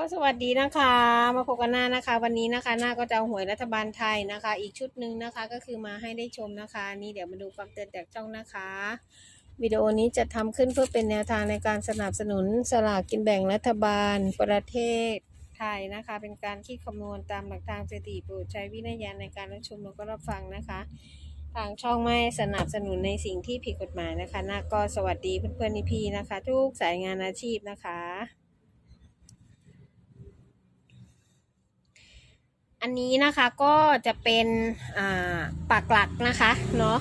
ก็สวัสดีนะคะ มาพบกันหน้านะคะ วันนี้นะคะ หน้าก็จะเอาหวยรัฐบาลไทยนะคะ อีกชุดหนึ่งนะคะก็คือมาให้ได้ชมนะคะ นี่เดี๋ยวมาดูความเตือนจากช่องนะคะ วิดีโอนี้จะทำขึ้นเพื่อเป็นแนวทางในการสนับสนุนสลากกินแบ่งรัฐบาล ประเทศไทยนะคะ เป็นการคิดคำนวณตามหลักทางสถิติโปรดใช้วินัยาในการรับชมแล้วก็รับฟังนะคะทางช่องไม่สนับสนุนในสิ่งที่ผิดกฎหมายนะคะหน้าก็สวัสดีเพื่อนๆพี่ๆนะคะ ทุกสายงานอาชีพนะคะ อันนี้นะคะก็จะเป็นอ่ากหลักนะคะเนาะ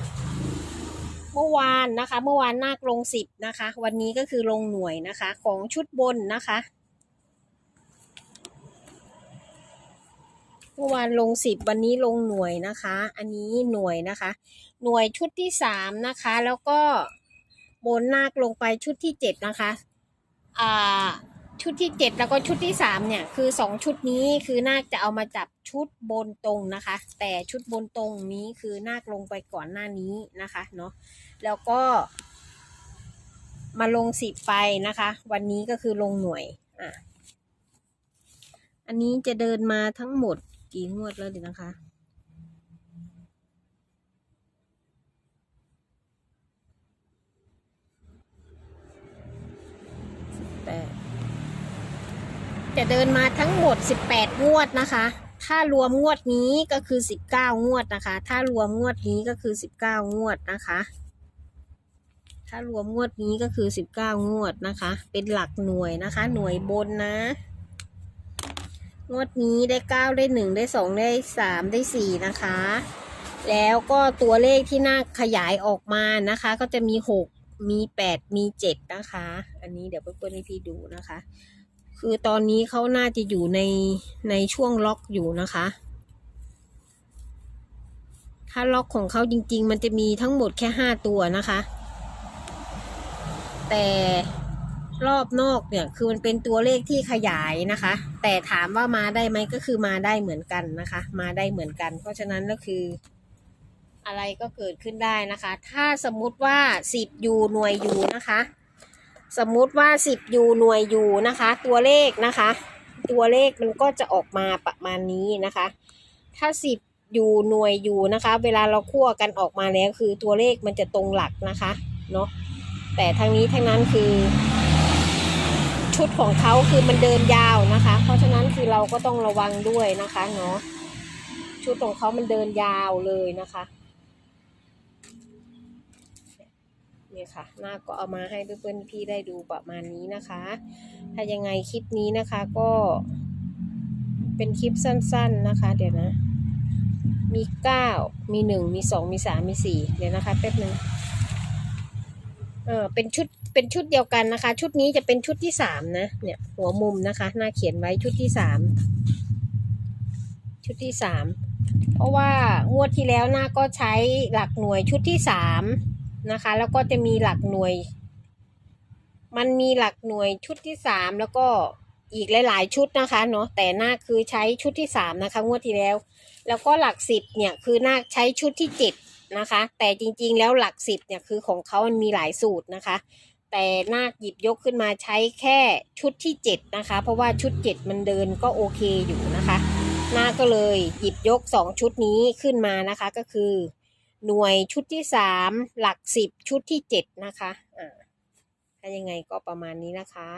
เมื่อวานนะคะ เมื่อวานนาคลงสิบนะคะ วันนี้ก็คือลงหน่วยนะคะของชุดบนนะคะเมื่อวานลงสิบวันนี้ลงหน่วยนะคะ อันนี้หน่วยนะคะ หน่วยชุดที่สามนะคะ แล้วก็บนนาคลงไปชุดที่เจ็ดนะคะ อ่า ชุดที่เจ็ดแล้วก็ชุดที่สามเนี่ย คือสองชุดนี้คือนาคจะเอามาจับชุดบนตรงนะคะ แต่ชุดบนตรงนี้คือนาคลงไปก่อนหน้านี้นะคะเนาะแล้วก็ มาลงสิบไปนะคะ วันนี้ก็คือลงหน่วยอะอันนี้จะเดินมาทั้งหมดกี่งวดแล้วดีนะคะ จะเดินมาทั้งหมด 18 งวดนะคะ ถ้ารวมงวดนี้ก็คือ 19 งวดนะคะ ถ้ารวมงวดนี้ก็คือ 19 งวดนะคะ ถ้ารวมงวดนี้ก็คือ 19 งวดนะคะ เป็นหลักหน่วยนะคะ หน่วยบนนะ งวดนี้ได้ 9 ได้ 1 ได้ 2 ได้ 3 ได้ 4 นะคะ แล้วก็ตัวเลขที่น่าขยายออกมานะคะ ก็จะมี 6 มี 8 มี 7 นะคะ อันนี้เดี๋ยวเพื่อนๆให้พี่ดูนะคะ คือตอนนี้เขาน่าจะอยู่ในในช่วงล็อกอยู่นะคะ ถ้าล็อกของเขาจริง ๆ มันจะมีทั้งหมดแค่ห้าตัวนะคะ แต่รอบนอกเนี่ยคือมันเป็นตัวเลขที่ขยายนะคะ แต่ถามว่ามาได้ไหมก็คือมาได้เหมือนกันนะคะ มาได้เหมือนกัน เพราะฉะนั้นก็คือ อะไรก็เกิดขึ้นได้นะคะ ถ้าสมมุติว่าสิบอยู่หน่วยอยู่นะคะ สมมุติว่าสิบยูหน่วยยูนะคะ ตัวเลขนะคะ ตัวเลขมันก็จะออกมาประมาณนี้นะคะ ถ้าสิบยูหน่วยยูนะคะ เวลาเราคั่วกันออกมาแล้วคือตัวเลขมันจะตรงหลักนะคะเนาะแต่ทางนี้ทั้งนั้นคือ ชุดของเขาคือมันเดินยาวนะคะ เพราะฉะนั้นคือเราก็ต้องระวังด้วยนะคะเนาะชุดของเขามันเดินยาวเลยนะคะ เนี่ยค่ะหน้าก็เอามาให้เพื่อนๆพี่ได้ดูประมาณนี้นะคะ ถ้ายังไงคลิปนี้นะคะก็เป็นคลิปสั้น ๆนะคะ เดี๋ยวนะ มีเก้ามีหนึ่งมีสองมีสามมีสี่เดี๋ยวนะคะแป๊บนึงเออเป็นชุดเป็นชุดเดียวกันนะคะ ชุดนี้จะเป็นชุดที่สามนะเนี่ยหัวมุมนะคะหน้าเขียนไว้ชุดที่สามชุดที่สามเพราะว่างวดที่แล้วหน้าก็ใช้หลักหน่วยชุดที่สาม นะคะ แล้วก็จะมีหลักหน่วย มันมีหลักหน่วยชุดที่สามแล้วก็อีกหลาย ๆ ชุดนะคะเนาะแต่นาคคือใช้ชุดที่สามนะคะงวดที่แล้ว แล้วก็หลักสิบเนี่ยคือนาคใช้ชุดที่เจ็ดนะคะ แต่จริงๆแล้วหลักสิบเนี่ยคือของเขามันมีหลายสูตรนะคะ แต่นาคหยิบยกขึ้นมาใช้แค่ชุดที่เจ็ดนะคะ เพราะว่าชุดเจ็ดมันเดินก็โอเคอยู่นะคะนาก็เลยหยิบยกสองชุดนี้ขึ้นมานะคะก็คือ หน่วยชุดที่สามหลักสิบชุดที่เจ็ดนะคะอ่าถ้ายังไงก็ประมาณนี้นะคะ